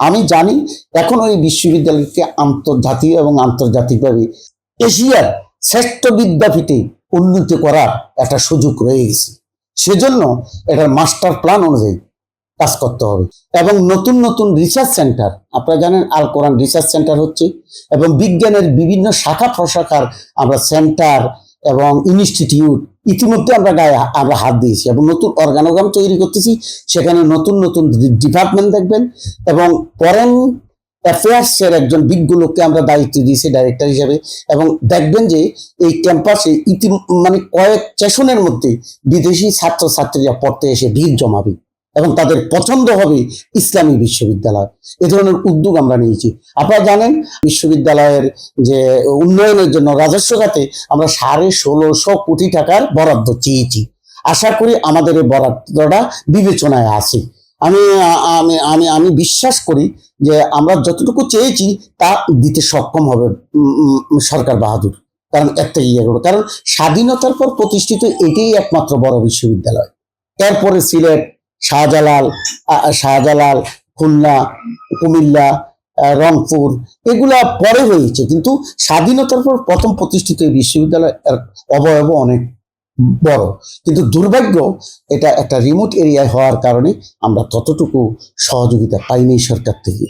আমি জানি এখন ওই বিশ্ববিদ্যালয়কে আন্তর্জাতিক এবং আন্তর্জাতিকভাবে এশিয়ার শ্রেষ্ঠ বিদ্যাপীঠে উন্নীত করার একটা সুযোগ রয়ে গেছে। সেজন্য এটার মাস্টার প্ল্যান অনুযায়ী কাজ করতে হবে। এবং নতুন নতুন রিসার্চ সেন্টার, আপনারা জানেন আল কোরআন রিসার্চ সেন্টার হচ্ছে, এবং বিজ্ঞানের বিভিন্ন শাখা প্রশাখার আমরা সেন্টার এবং ইনস্টিটিউট ইতিমধ্যে আমরা গায়ে, আমরা হাত দিয়েছি এবং নতুন অর্গানোগ্রাম তৈরি করতেছি। সেখানে নতুন নতুন ডিপার্টমেন্ট দেখবেন এবং ফরেন অ্যাফেয়ার্সের একজন বিজ্ঞ লোককে আমরা দায়িত্ব দিয়েছি ডাইরেক্টর হিসাবে। এবং দেখবেন যে এই ক্যাম্পাসে ইতি মানে কয়েক সেশনের মধ্যে বিদেশি ছাত্রছাত্রীরা পড়তে এসে ভিড় জমাবে। এবং তাদের পছন্দ হবে ইসলামী বিশ্ববিদ্যালয়। এ ধরনের উদ্যোগ আমরা নিয়েছি। আপনারা জানেন, বিশ্ববিদ্যালয়ের যে উন্নয়নের জন্য রাজস্ব খাতে আমরা সাড়ে ষোলোশো কোটি টাকার বরাদ্দ চেয়েছি। আশা করি আমাদের এই বরাদ্দটা বিবেচনায় আছে। আমি আমি আমি আমি বিশ্বাস করি যে আমরা যতটুকু চেয়েছি তা দিতে সক্ষম হবে সরকার বাহাদুর। কারণ একটা ইয়ে করব। কারণ স্বাধীনতার পর প্রতিষ্ঠিত এটাই একমাত্র বড় বিশ্ববিদ্যালয়। এরপরে সিলেট শাহজালাল শাহজালাল, খুলনা, কুমিল্লা রংপুর, এগুলা পরে রয়েছে। কিন্তু স্বাধীনতার পর প্রথম প্রতিষ্ঠিত এই বিশ্ববিদ্যালয় এর অবয়ব অনেক বড়। কিন্তু দুর্ভাগ্য, এটা একটা রিমোট এরিয়ায় হওয়ার কারণে আমরা ততটুকু সহযোগিতা পাইনি সরকার থেকে।